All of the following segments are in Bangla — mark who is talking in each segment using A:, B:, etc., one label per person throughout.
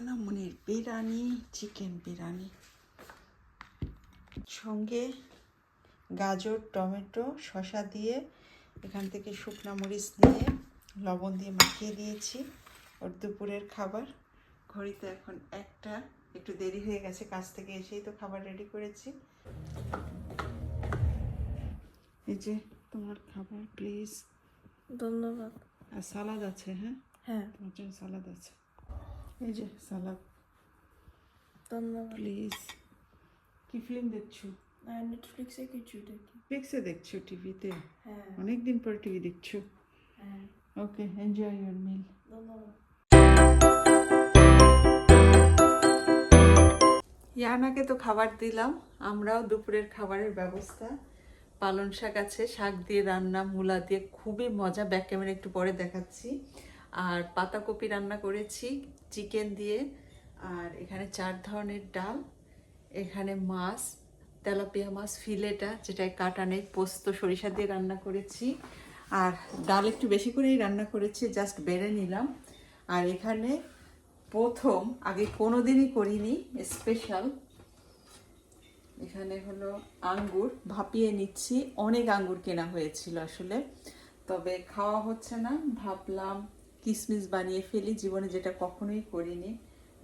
A: ইয়ানামনির বিরিয়ানি চিকেন বিরিয়ানি সঙ্গে গাজর টমেটো শসা দিয়ে এখান থেকে শুকনা মরিচ নিয়ে লবণ দিয়ে মাখিয়ে দিয়েছি। ওর দুপুরের খাবার। ঘড়িতে এখন একটা একটু দেরি হয়ে গেছে কাজ থেকে এসেই তো খাবার রেডি করেছি। এই যে তোমার খাবার প্লিজ
B: ধন্যবাদ।
A: আর সালাদ আছে হ্যাঁ?
B: হ্যাঁ।
A: তোমার জন্য সালাদ আছে। এই যে সালাদ। প্লিজ। কি ফিল্ম দেখছ?
B: নেটফ্লিক্সে কিছু দেখি।
A: ফিক্সে দেখছ টিভিতে
B: হ্যাঁ।
A: অনেক দিন পর টিভি দেখছ?
B: হ্যাঁ।
A: ওকে এনজয় ইউর মিল ইয়ানাকে তো খাবার দিলাম আমরাও দুপুরের খাবারের ব্যবস্থা। পালন শাক আছে শাক দিয়ে রান্না মূলা দিয়ে খুবই মজা। ব্যাক ক্যামেরা একটু পরে দেখাচ্ছি। আর পাতাকপি রান্না করেছি, চিকেন দিয়ে, আর এখানে চার ধরনের ডাল, এখানে মাছ, তেলাপিয়া মাছ, ফিলেটা, যেটায় কাটা নেই, পোস্ত, সরিষা দিয়ে রান্না করেছি, আর ডাল একটু বেশি করেই রান্না করেছি, জাস্ট বেড়ে নিলাম, আর এখানে প্রথম, আগে কোনো দিনই করিনি স্পেশাল এখানে হলো আঙ্গুর, ভাপিয়ে নিচ্ছি, অনেক আঙ্গুর কেনা হয়েছিল আসলে, তবে খাওয়া হচ্ছে না, ভাবলাম কিসমিস বানিয়ে ফেলি, জীবনে যেটা কখনোই করিনি।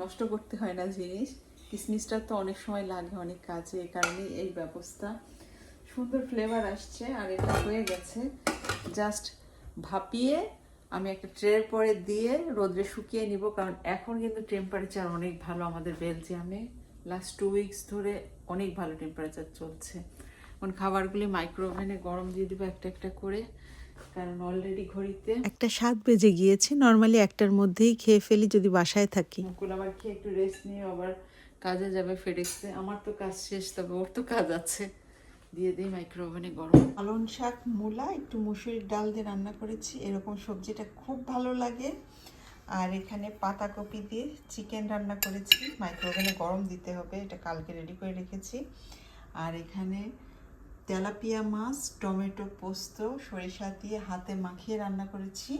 A: নষ্ট করতে হয় না জিনিস। কিসমিসটা তো অনেক সময় লাগে অনেক কাজে, এই কারণেই এই ব্যবস্থা। সুন্দর ফ্লেভার আসছে আর এটা হয়ে গেছে। জাস্ট ভাপিয়ে আমি একটা ট্রের পরে দিয়ে রোদ্রে শুকিয়ে নিব, কারণ এখন কিন্তু টেম্পারেচার অনেক ভালো আমাদের বেলজিয়ামে। লাস্ট টু উইকস ধরে অনেক ভালো টেম্পারেচার চলছে। এখন খাবারগুলি মাইক্রো ওভেনে গরম দিয়ে দেবো একটা একটা করে। কারণ অলরেডি ঘড়িতে
C: একটা সাত বেজে গিয়েছে। নর্মালি একটার মধ্যেই খেয়ে ফেলি যদি বাসায় থাকি।
A: মুকুল আবার খেয়ে একটু রেস্ট নিয়ে আবার কাজে যাবে ফেডেক্সে আমার তো কাজ শেষ তবে ওর তো কাজ আছে। দিয়ে দিই মাইক্রো ওভেনে গরম। পালন শাক মূলা একটু মুসুরির ডাল দিয়ে রান্না করেছি। এরকম সবজিটা খুব ভালো লাগে। আর এখানে পাতাকপি দিয়ে চিকেন রান্না করেছি। মাইক্রো ওভেনে গরম দিতে হবে। এটা কালকে রেডি করে রেখেছি। আর এখানে তেলাপিয়া মাছ, টমেটো পোস্ত, সরিষা দিয়ে হাতে মাখিয়ে রান্না করেছি।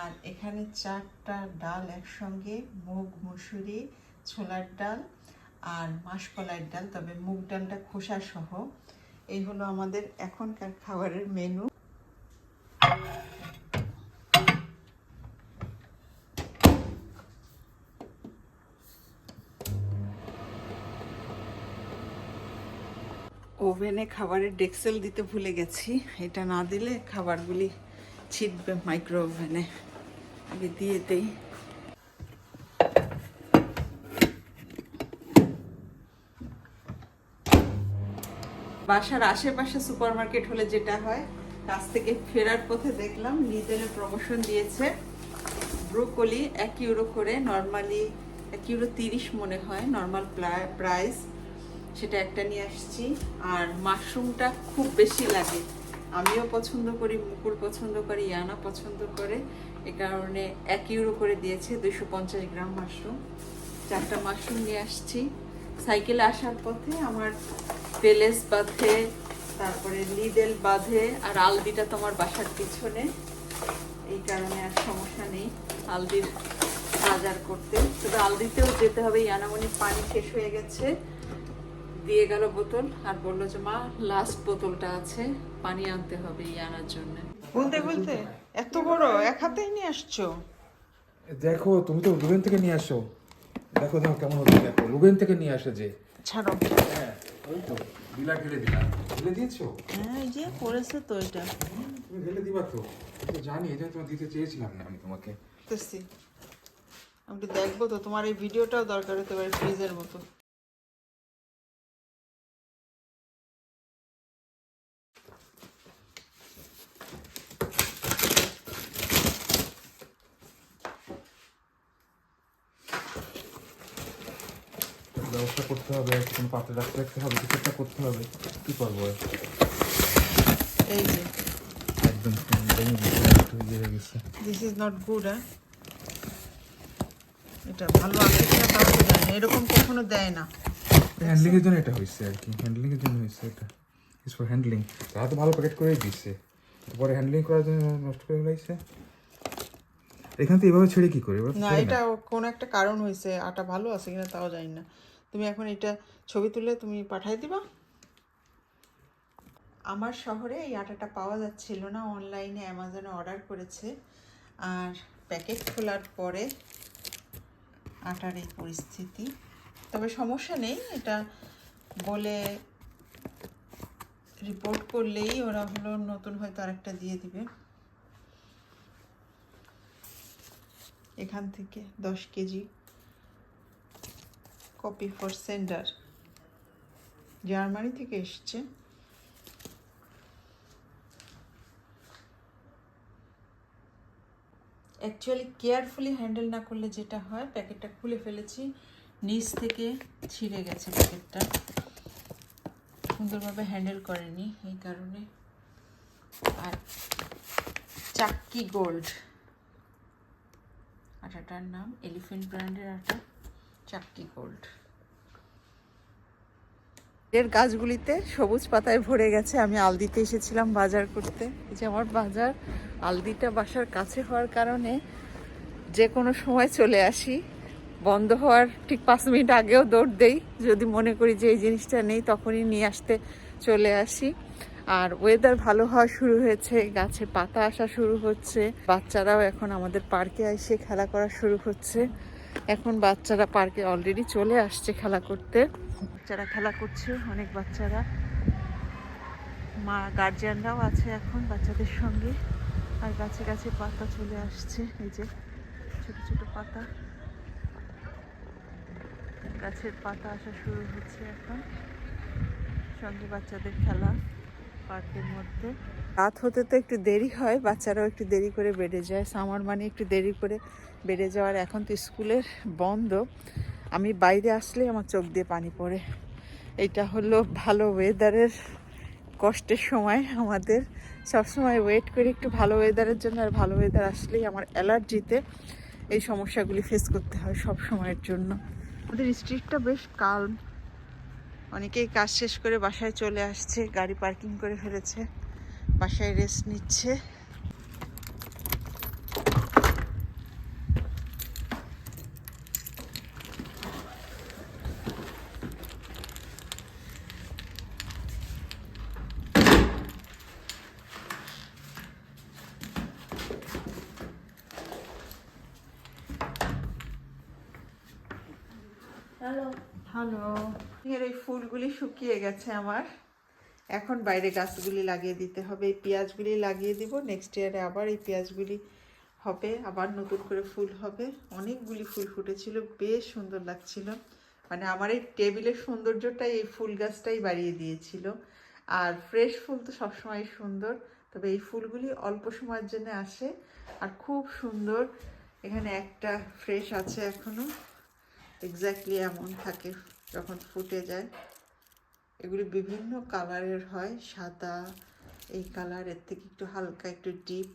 A: আর এখানে চারটা ডাল একসঙ্গে, মুগ, মুসুরি, ছোলার ডাল আর মাসকলাইয়ের ডাল, তবে মুগ ডালটা খোসা সহ এই হলো আমাদের এখনকার খাবারের মেনু ওভেনে খাবারের ডেক্সেল দিতে ভুলে গেছি। এটা না দিলে খাবারগুলি ছিটবে মাইক্রো ওভেনে আগে দিয়ে দেই। বাসার আশেপাশে সুপারমার্কেট হলে যেটা হয়, কাছ থেকে ফেরার পথে দেখলাম, নিজের প্রমোশন দিয়েছে। ব্রোকলি এক ইউরো করে নর্মালি এক ইউরো তিরিশ মনে হয় নর্মাল প্রাইস সেটা একটা নিয়ে আসছি। আর মাশরুমটা খুব বেশি লাগে। আমিও পছন্দ করি, মুকুল পছন্দ করি, ইয়ানা পছন্দ করে। এ কারণে এক ইউরো করে দিয়েছে দুইশো পঞ্চাশ গ্রাম মাশরুম। চারটা মাশরুম নিয়ে আসছি। সাইকেলে আসার পথে আমার পেলেস বাঁধে, তারপরে লিডেল বাঁধে, আর আলদিটা তোমার বাসার পিছনে। এই কারণে আর সমস্যা নেই আলদির বাজার করতে। তবে আলদিতেও যেতে হবে ইয়ানামনির পানি শেষ হয়ে গেছে। দিয়ে গেল বোতল আর বলল যে মা লাস্ট বোতলটা আছে পানি আনতে হবে ইয়ানার জন্য। বলতে বলতে এত বড়? এক হাতেই নিয়ে আসছো?
D: দেখো তুমি তো রুবেন থেকে নিয়ে আসো। দেখো দেখো কেমন হচ্ছে দেখো রুবেন থেকে নিয়ে আসে যে।
A: ছাড়ো।
D: হ্যাঁ ওই তো দিলা ঢেলে দিলাম। ঢেলে দিয়েছ?
A: হ্যাঁ এই যে পড়েছে তো এটা।
D: তুমি ঢেলে দিবা তো। তো জানি এই জন্য তোমার দিতে চেয়েছিলাম না আমি তোমাকে।
A: আমি দেখব তো তোমার এই ভিডিওটাও দরকার হতে পারে ফ্রিজের মতো।
D: ব্যবস্থা করতে হবে কোনো পাত্রে রাখতে রাখতে হবে কিছু একটা করতে হবে। কি করব?
A: এই যে।
D: একদম
A: দিস ইজ নট গুড হ্যাঁ এটা ভালো আছে কিনা তাও তো জানি এরকম কখনো দেয় না।
D: হ্যান্ডলিং এর জন্য এটা হয়েছে আর কি হ্যান্ডলিং এর জন্য হয়েছে এটা। ফর হ্যান্ডলিং তারা তো ভালো প্যাকেট করেই দিচ্ছে পরে হ্যান্ডলিং করার জন্য নষ্ট করে ফেলাইছে। এখান থেকে এভাবে ছেড়ে কি করে?
A: না এটা কোনো একটা কারণ হয়েছে আটা ভালো আছে কিনা তাও জানি না। তুমি এখন এটা ছবি তুলে তুমি পাঠাই দিবা। আমার শহরে এই আটাটা পাওয়া যাচ্ছিল না, অনলাইনে অ্যামাজনে অর্ডার করেছে। আর প্যাকেট খোলার পরে আটার এই পরিস্থিতি। তবে সমস্যা নেই, এটা বলে রিপোর্ট করলেই ওরা হলো নতুন হয়তো আরেকটা দিয়ে দিবে। এখান থেকে দশ KG copy for sender Germany থেকে এসছে। অ্যাকচুয়ালি কেয়ারফুলি হ্যান্ডেল না করলে যেটা হয়, প্যাকেটটা খুলে ফেলেছি, নিচ থেকে ছিঁড়ে গেছে প্যাকেটটা। সুন্দরভাবে হ্যান্ডেল করেনি, এই কারণে। আর চাক্কি গোল্ড আটাটার নাম এলিফেন্ট ব্র্যান্ডের আটা। চাক্কি গোল্ড এর গাছগুলিতে সবুজ পাতায় ভরে গেছে। আমি আলদিতে এসেছিলাম বাজার করতে। এই যে আমার বাজার, আলদিটা বাসার কাছে হওয়ার কারণে যে কোনো সময় চলে আসি। বন্ধ হওয়ার ঠিক পাঁচ মিনিট আগেও দৌড় দেই। যদি মনে করি যে এই জিনিসটা নেই, তখনই নিয়ে আসতে চলে আসি। আর ওয়েদার ভালো হওয়া শুরু হয়েছে, গাছে পাতা আসা শুরু হচ্ছে। বাচ্চারাও এখন আমাদের পার্কে এসে খেলা করা শুরু হচ্ছে। এখন বাচ্চারা পার্কে অলরেডি চলে আসছে খেলা করতে। বাচ্চারা খেলা করছে, অনেক বাচ্চারা। মা গার্জিয়ানরাও আছে এখন বাচ্চাদের সঙ্গে। আর গাছে গাছে পাতা চলে আসছে, এই যে ছোট ছোট পাতা। গাছের পাতা আসা শুরু হচ্ছে এখন। সঙ্গে বাচ্চাদের খেলা। পার্কের মধ্যে। রাত হতে তো একটু দেরি হয়, বাচ্চারাও একটু দেরি করে বেড়ে যায়। সামার মানে একটু দেরি করে বেড়ে যাওয়ার। এখন তো স্কুলের বন্ধ। আমি বাইরে আসলে আমার চোখ দিয়ে পানি পড়ে। এটা হলো ভালো ওয়েদারের কষ্টের সময় আমাদের। সবসময় ওয়েট করি একটু ভালো ওয়েদারের জন্য, আর ভালো ওয়েদার আসলেই আমার অ্যালার্জিতে এই সমস্যাগুলি ফেস করতে হয় সব সময়ের জন্য। আমাদের স্ট্রিটটা বেশ কালম অনেকেই কাজ শেষ করে বাসায় চলে আসছে গাড়ি পার্কিং করে ফেলেছে বাসায় রেস্ট নিচ্ছে।
B: হ্যালো
A: হ্যালো এর এই ফুলগুলি শুকিয়ে গেছে আমার। এখন বাইরে গাছগুলি লাগিয়ে দিতে হবে, এই পেঁয়াজগুলি লাগিয়ে দিব। নেক্সট ইয়ারে আবার এই পেঁয়াজগুলি হবে, আবার নতুন করে ফুল হবে। অনেকগুলি ফুল ফুটেছিল, বেশ সুন্দর লাগছিল। মানে আমার এই টেবিলের সৌন্দর্যটাই এই ফুল গাছটাই বাড়িয়ে দিয়েছিল। আর ফ্রেশ ফুল তো সবসময় সুন্দর, তবে এই ফুলগুলি অল্প সময়ের জন্য আসে। আর খুব সুন্দর, এখানে একটা ফ্রেশ আছে এখনও এক্স্যাক্টলি এমন থাকে। যখন ফুটে যায়, এগুলি বিভিন্ন কালারের হয়, সাদা এই কালারের থেকে একটু হালকা, একটু ডিপ